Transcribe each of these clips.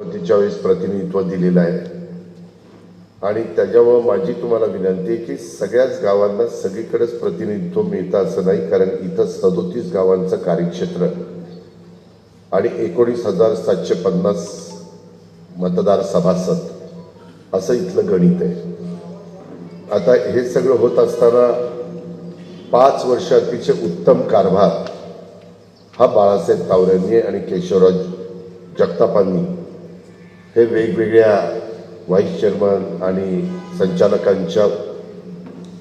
तिच्या वेळेस प्रतिनिधित्व दिलेलं आहे. आणि त्याच्यामुळं माझी तुम्हाला विनंती आहे की सगळ्याच गावांना सगळीकडेच प्रतिनिधित्व मिळतं असं नाही कारण इथं सदोतीस गावांचं कार्यक्षेत्र. आणि एकोणीस हजार सातशे पन्नास मतदार सभासद असं इथलं गणित आहे. आता हे सगळं होत असताना पाच वर्ष अतिशय उत्तम कारभार हा बाळासाहेब तावऱ्यांनी आणि केशवराज जगतापांनी हे वेगवेगळ्या व्हाईस चेअरमन आणि संचालकांच्या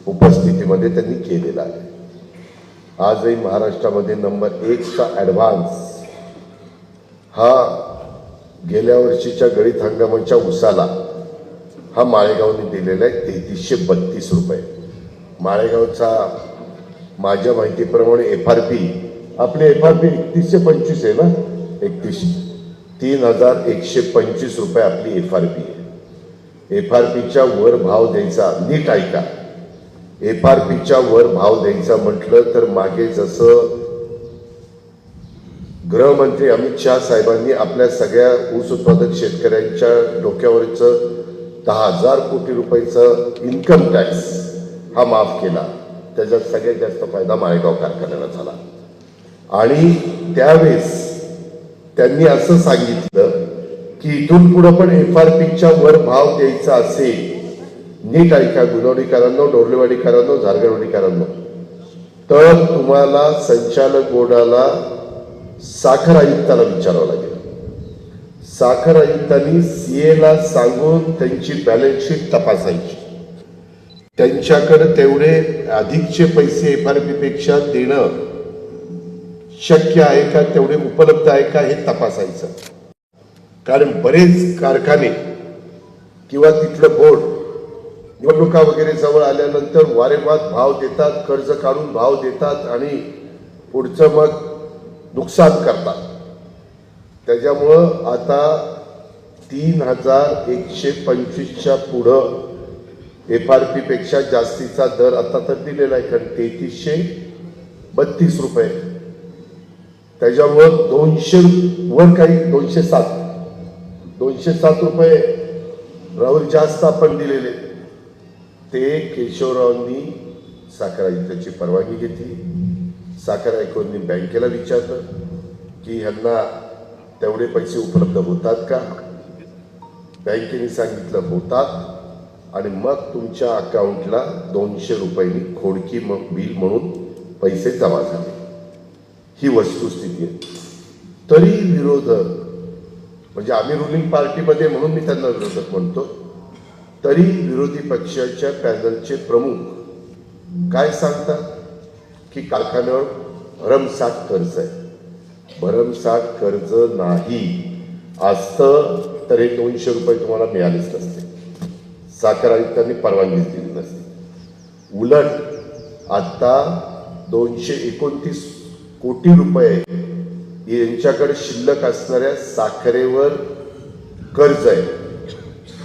उपस्थितीमध्ये त्यांनी केलेला आहे. आजही महाराष्ट्रामध्ये नंबर एकचा ॲडव्हान्स हा गेल्या वर्षीच्या गळीत हंगामाच्या उसाला हा माळेगावने दिलेला आहे तेहतीसशे बत्तीस रुपये. माळेगावचा माझ्या माहितीप्रमाणे एफ आर पी आपली एफ आर पी एकतीसशे पंचवीस आहे ना? एकतीस तीन हजार एकशे पंचवीस रुपये आपली एफ आर पी आहे. एफ आर पीच्या वर भाव द्यायचा नीट ऐका. एफ आर पीच्या वर भाव द्यायचा म्हटलं तर मागे जसं गृहमंत्री अमित शहा साहेबांनी आपल्या सगळ्या ऊस उत्पादक शेतकऱ्यांच्या डोक्यावरचं दहा हजार कोटी रुपयाचं इन्कम टॅक्स हा माफ केला. त्याच्यात सगळ्यात जास्त फायदा माळेगाव कारखान्याला झाला. आणि त्यावेळेस त्यांनी असं सांगितलं की इथून पुढं पण एफ आर पीच्या वर भाव द्यायचा असेल नीट ऐका गुणवडीकरांनो डोरलेवाडीकरांनो झारगडवाडीकरांनो तर तुम्हाला संचालक बोर्डाला साखर आयुक्ताला विचारावं लागेल. साखर आयुक्तांनी सीएला सांगून त्यांची बॅलन्स शीट तपासायची. त्यांच्याकडे तेवढे अधिकचे पैसे एफ आर पी पेक्षा देणं शक्य आहे का तेवढे उपलब्ध आहे का हे तपासायचं. कारण बरेच कारखाने किंवा तिथलं बोर्ड निवडणुका वगैरे जवळ आल्यानंतर वारेवाद भाव देतात कर्ज काढून भाव देतात आणि पुढचं मग नुकसान करतात. त्याच्यामुळं आता तीन हजार एकशे पंचवीसच्या पुढं एफ आर पीपेक्षा जास्तीचा दर आता तर दिलेला आहे कारण तेहतीसशे बत्तीस रुपये. त्याच्यावर दोनशे वर काही दोनशे सात. दोनशे सात रुपये राहुल जास्त आपण दिलेले. ते केशवरावांनी साखर आयुक्ताची परवानगी घेतली. साखर आयुक्तांनी बँकेला विचारलं की ह्यांना तेवढे पैसे उपलब्ध होतात का? बँकेने सांगितलं होतात. आणि मग तुमच्या अकाउंटला दोनशे रुपयांनी खोडकी मग बिल म्हणून पैसे जमा झाले. ही वस्तुस्थिती आहे. तरी विरोधक म्हणजे आम्ही रुलिंग पार्टीमध्ये म्हणून मी त्यांना विरोधक म्हणतो तरी विरोधी पक्षाच्या पॅनलचे प्रमुख काय सांगतात? की कारखान्यावर भरमसाठ कर्ज आहे. भरमसाठ कर्ज नाही. असतं तर हे दोनशे रुपये तुम्हाला मिळालेच नसते. साखर आयुक्तांनी परवानगीच दिली नसते. उलट आता दोनशे एकोणतीस कोटी रुपये यांच्याकडे शिल्लक असणाऱ्या साखरेवर कर्ज आहे.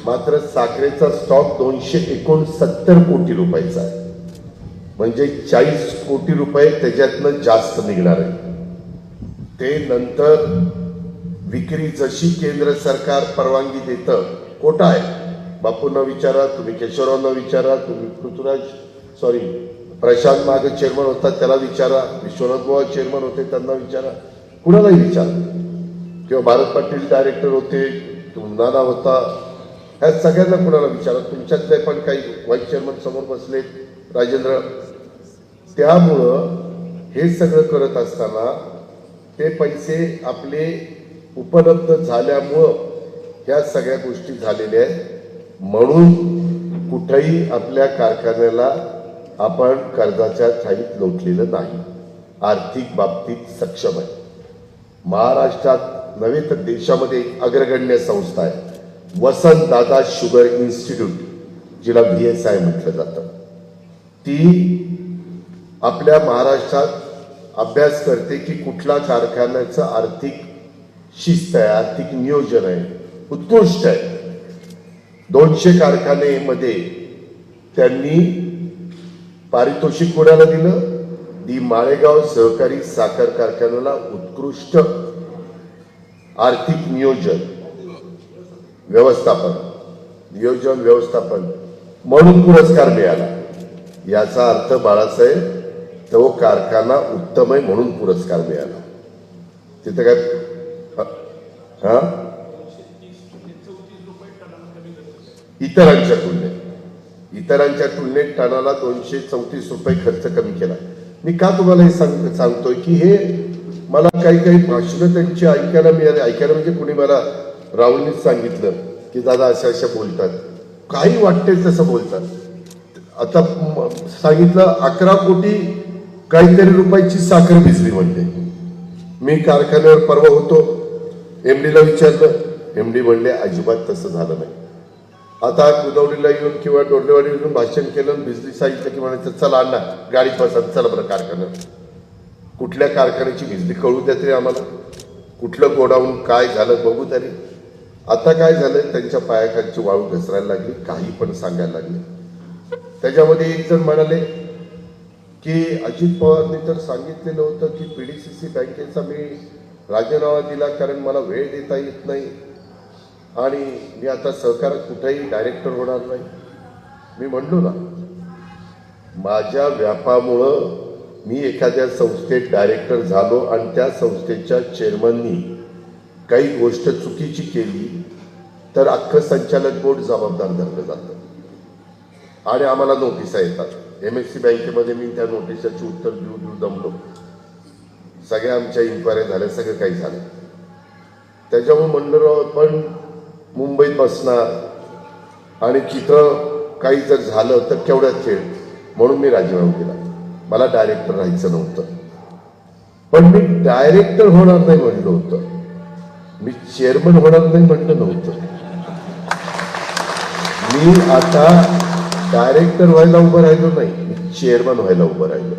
मात्र साखरेचा स्टॉक दोनशे एकोणसत्तर कोटी रुपयाचा आहे. म्हणजे चाळीस कोटी रुपये त्याच्यातनं जास्त निघणार आहे. ते नंतर विक्री जशी केंद्र सरकार परवानगी देतं कोटा आहे. बापूंना विचारा तुम्ही केशवरावांना विचारा तुम्ही पृथ्वीराज सॉरी प्रशांत मागे चेअरमन होता त्याला विचारा. विश्वनाथ बुवा चेअरमन होते त्यांना विचारा. कुणालाही विचारा. किंवा भारत पाटील डायरेक्टर होते नाना होता. ह्या सगळ्यांना कुणाला विचारा? तुमच्यातले पण काही व्हाईस चेअरमन समोर बसले. राजेंद्र त्यामुळं हे सगळं करत असताना ते पैसे आपले उपलब्ध झाल्यामुळं ह्या सगळ्या गोष्टी झालेल्या आहेत. म्हणून कुठेही आपल्या कारखान्याला आपण कर्जाच्या छाईत लोटलेलं नाही. आर्थिक बाबतीत सक्षम आहे. महाराष्ट्रात नव्हे तर देशामध्ये अग्रगण्य संस्था आहे. वसंत दादा शुगर इन्स्टिट्यूट जिला व्ही एस आय म्हटलं जातं. ती आपल्या महाराष्ट्रात अभ्यास करते की कुठला कारखान्याचं आर्थिक शिस्त आहे आर्थिक नियोजन आहे उत्कृष्ट आहे. दोनशे कारखानेमध्ये त्यांनी पारितोषिक कोणाला दिलं. दी माळेगाव सहकारी साखर कारखान्याला उत्कृष्ट आर्थिक नियोजन व्यवस्थापन नियोजन व्यवस्थापन म्हणून पुरस्कार मिळाला. याचा अर्थ बाळासाहेब तो कारखाना उत्तम आहे म्हणून पुरस्कार मिळाला. तिथं काय? हा? इतरांच्या तुलनेत. इतरांच्या तुलनेत टनाला दोनशे चौतीस रुपये खर्च कमी केला. मी का तुम्हाला हे सांग सांगतोय की हे मला काही काही भाषणं त्यांची ऐकायला मिळाली. ऐकायला म्हणजे कुणी मला राहुलनीच सांगितलं की दादा अशा अशा बोलतात. काही वाटते तसं बोलतात. आता सांगितलं अकरा कोटी काहीतरी रुपयाची साखर भिजली म्हणते मी कारखान्यावर परवा होतो. एम डीला विचारलं. एम डी म्हणले अजिबात तसं झालं नाही. आता कुदवलीला येऊन किंवा डोरलेवाडी येऊन भाषण केलं बिजली सांगितलं की म्हणायचं चला अण्णा गाडी बसा चला बरं कारखान्यात. कुठल्या कारखान्याची बिजली कळू द्या तरी आम्हाला. कुठलं गोडाऊन काय झालं बघू तरी. आता काय झालं त्यांच्या पायाखालची वाळू घसरायला लागली काही पण सांगायला लागले. त्याच्यामध्ये एक जण म्हणाले की अजित पवारने तर सांगितलेलं होतं की पी डी सी सी बँकेचा मी राजीनामा दिला कारण मला वेळ देता येत नाही. आणि मी आता सहकारात कुठेही डायरेक्टर होणार नाही. मी म्हणलो ना माझ्या व्यापामुळं मी एखाद्या संस्थेत डायरेक्टर झालो आणि त्या संस्थेच्या चेअरमननी काही गोष्ट चुकीची केली तर अख्खं संचालक बोर्ड जबाबदार धरलं जातं. आणि आम्हाला नोटिसा येतात. एम एस सी बँकेमध्ये मी त्या नोटिसाची उत्तर देऊ देऊ दमलो. सगळ्या आमच्या इन्क्वायऱ्या झाल्या सगळं काही झालं. त्याच्यामुळे म्हणलं पण मुंबईत बसणार आणि तिथं काही जर झालं तर केवढ्यात खेळ? म्हणून मी राजीनामा दिला. मला डायरेक्टर राहायचं नव्हतं. पण मी डायरेक्टर होणार नाही म्हणलं होतं. मी चेअरमन होणार नाही म्हणलं नव्हतं. मी आता डायरेक्टर व्हायला उभं राहिलो नाही. मी चेअरमन व्हायला उभं राहिलो.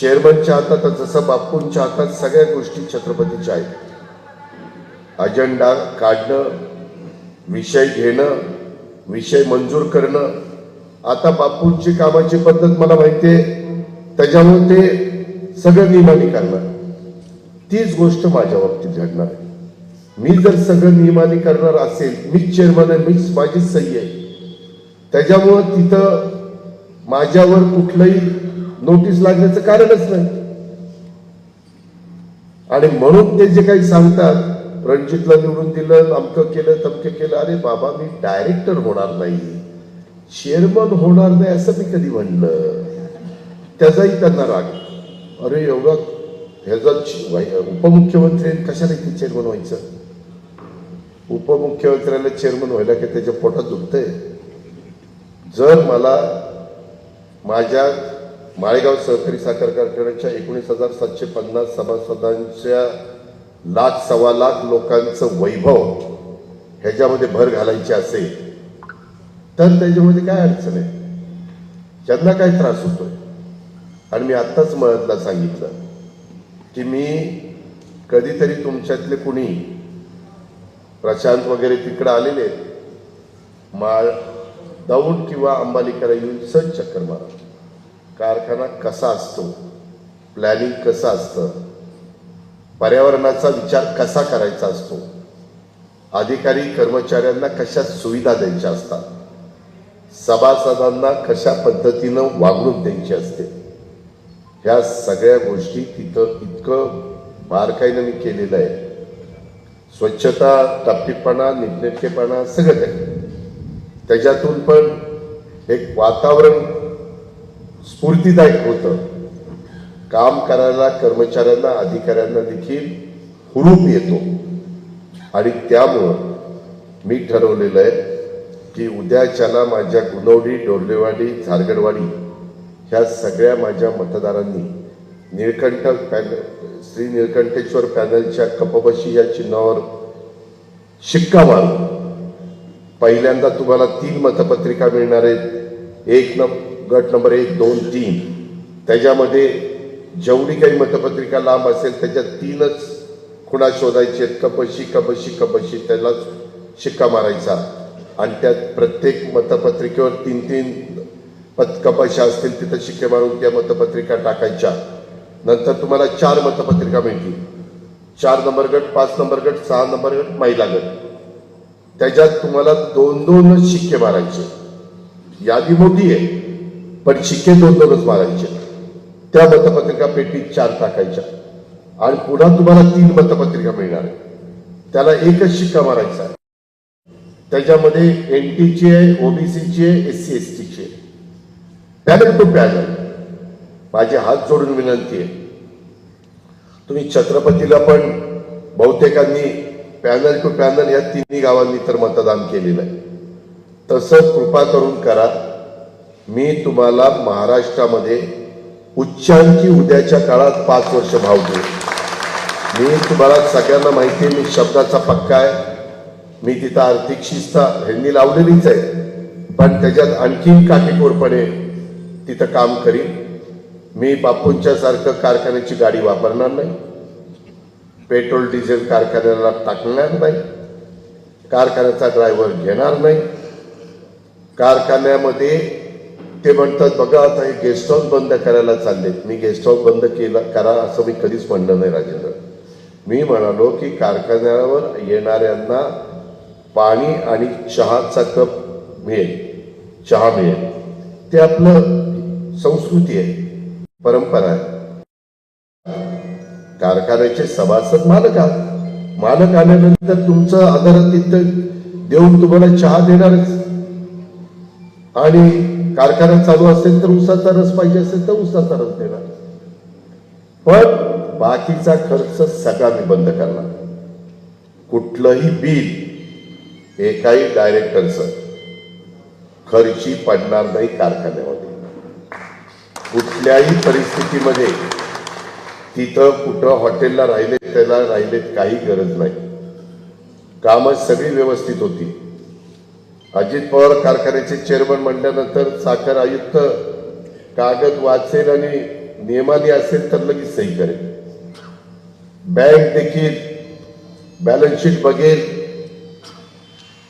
चेअरमनच्या हातात जसं बापूंच्या हातात सगळ्या गोष्टी छत्रपतीच्या आहेत. अजेंडा काढणं विषय घेणं विषय मंजूर करणं. आता बापूंची कामाची पद्धत मला माहिती आहे त्याच्यामुळे ते सगळं नियमाने करणार. तीच गोष्ट माझ्या बाबतीत घडणार आहे. मी जर सगळं नियमाने करणार असेल मीच चेअरमन आहे मीच माझी सही आहे. त्याच्यामुळं तिथं माझ्यावर कुठलंही नोटीस लागण्याचं कारणच नाही. आणि म्हणून ते जे काही सांगतात रणजितला निवडून दिलं अमकं केलं तमकं केलं. अरे बाबा मी डायरेक्टर होणार नाही. चेअरमन होणार नाही असं मी कधी म्हणलं? त्याचाही त्यांना राग. अरे एवढा ह्याचा उपमुख्यमंत्री कशाला इथे चेअरमन व्हायचं? उपमुख्यमंत्र्याला चेअरमन व्हायला की त्याच्या पोटात दुखतंय? जर मला माझ्या माळेगाव सहकारी साखर कारखान्याच्या एकोणीस हजार सातशे पन्नास सभासदांच्या लाख सव्वा लाख लोकांचं वैभव ह्याच्यामध्ये भर घालायची असेल तर त्याच्यामध्ये काय अडचण आहे? त्यांना काय त्रास होतोय. आणि मी आत्ताच मळतला सांगितलं की मी कधीतरी तुमच्यातले कुणी प्रशांत वगैरे तिकडं आलेले माळ दौंड किंवा अंबालिकाला येऊन सहज चक्कर मारा. कारखाना कसा असतो? प्लॅनिंग कसं असतं? पर्यावरणाचा विचार कसा करायचा असतो? अधिकारी कर्मचाऱ्यांना कशा सुविधा द्यायच्या असतात? सभासदांना कशा पद्धतीनं वागणूक द्यायची असते? ह्या सगळ्या गोष्टी तिथं इतकं बारकाईनं मी केलेलं आहे. स्वच्छता टप्पीपणा नीटनेटकेपणा सगळं काही. त्याच्यातून पण एक वातावरण स्फूर्तीदायक होतं. काम करायला कर्मचाऱ्यांना अधिकाऱ्यांना देखील हुरूप येतो. आणि त्यामुळं मी ठरवलेलं आहे की उद्याच्याला माझ्या गुणवडी डोरलेवाडी झारगडवाडी ह्या सगळ्या माझ्या मतदारांनी निळकंठ पॅनल श्री निळकंठेश्वर पॅनलच्या कपबशी या चिन्हावर शिक्का मारून पहिल्यांदा तुम्हाला तीन मतपत्रिका मिळणार आहेत. एक न गट नंबर एक दोन तीन. त्याच्यामध्ये जेवढी काही मतपत्रिका लांब असेल त्याच्यात तीनच खुणा शोधायचे आहेत. कपशी कपशी कपशी. त्याला शिक्का मारायचा. आणि त्यात प्रत्येक मतपत्रिकेवर तीन तीन पत कपशा असतील तिथं शिक्के मारून त्या मतपत्रिका टाकायच्या. नंतर तुम्हाला चार मतपत्रिका मिळतील. चार नंबर गट पाच नंबर गट सहा नंबर गट महिला गट. त्याच्यात तुम्हाला दोन दोन शिक्के मारायचे. यादी मोठी आहे पण शिक्के दोन दोनच मारायचे. त्या मतपत्रिका पेटीत चार टाकायच्या. आणि पुन्हा तुम्हाला तीन मतपत्रिका मिळणार आहे त्याला एकच शिक्का मारायचा आहे. त्याच्यामध्ये एन टीची आहे ओबीसीची आहे एस सी एस टीची. आहे पॅनल टू पॅनल माझी हात जोडून विनंती आहे. तुम्ही छत्रपतीला पण बहुतेकांनी पॅनल टू पॅनल या तिन्ही गावांनी तर मतदान केलेलं आहे. तसं कृपा करून करा. मी तुम्हाला महाराष्ट्रामध्ये उच्चांकी उद्याच्या काळात पाच वर्ष भाव मी तुम्हाला सगळ्यांना माहिती आहे मी शब्दाचा पक्का आहे. मी तिथं आर्थिक शिस्त ह्यांनी लावलेलीच आहे. पण त्याच्यात आणखीन काटेकोरपणे तिथं काम करीन. मी बापूंच्या सारखं कारखान्याची गाडी वापरणार नाही. पेट्रोल डिझेल कारखान्याला टाकणार नाही. कारखान्याचा ड्रायव्हर घेणार नाही. कारखान्यामध्ये ते म्हणतात बघा आता हे गेस्ट हाऊस बंद करायला चाललेत. मी गेस्ट हाऊस बंद केला करा असं मी कधीच म्हणलं नाही राजेंद्र. मी म्हणालो की कारखान्यावर येणाऱ्यांना पाणी आणि चहाचा कप मिळेल. चहा मिळेल. ते आपलं संस्कृती आहे परंपरा आहे. कारखान्याचे सभासद मालक आहात. मालक आल्यानंतर तुमचं आदरातिथ्य देऊन तुम्हाला चहा देणारच. आणि कारखाना चालू असेल तर उसाचा रस पाहिजे असेल तर उसाचा रस देणार. पण बाकीचा खर्च सगळा मी बंद करणार. कुठलंही बिल एकाही डायरेक्टरचं खर्ची पडणार नाही कारखान्यामध्ये. कुठल्याही परिस्थितीमध्ये तिथं कुठं हॉटेलला राहिले त्याला राहिलेत काही गरज नाही. कामं सगळी व्यवस्थित होती. अजित पवार कारखान्याचे चेअरमन म्हणल्यानंतर साखर आयुक्त कागद वाचेल आणि नियमाने असेल तर लगेच सही करेल. बँक देखील बॅलन्स शीट बघेल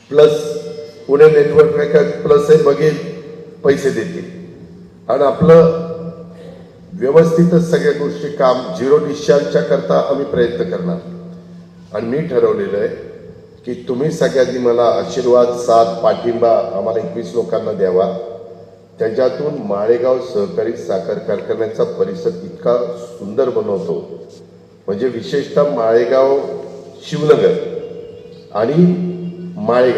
प्लस पुणे नेटवर्क प्लस हे बघेल पैसे देतील. आणि आपलं व्यवस्थितच सगळ्या गोष्टी काम झिरो डिस्चार्जच्या करता आम्ही प्रयत्न करणार. आणि मी ठरवलेलं आहे की तुम्ही सगळ्यांनी मला आशीर्वाद साथ पाठिंबा आम्हाला एकवीस लोकांना द्यावा. त्याच्यातून माळेगाव सहकारी साखर कारखान्याचा परिसर इतका सुंदर बनवतो. म्हणजे विशेषतः माळेगाव शिवनगर आणि माळेगाव.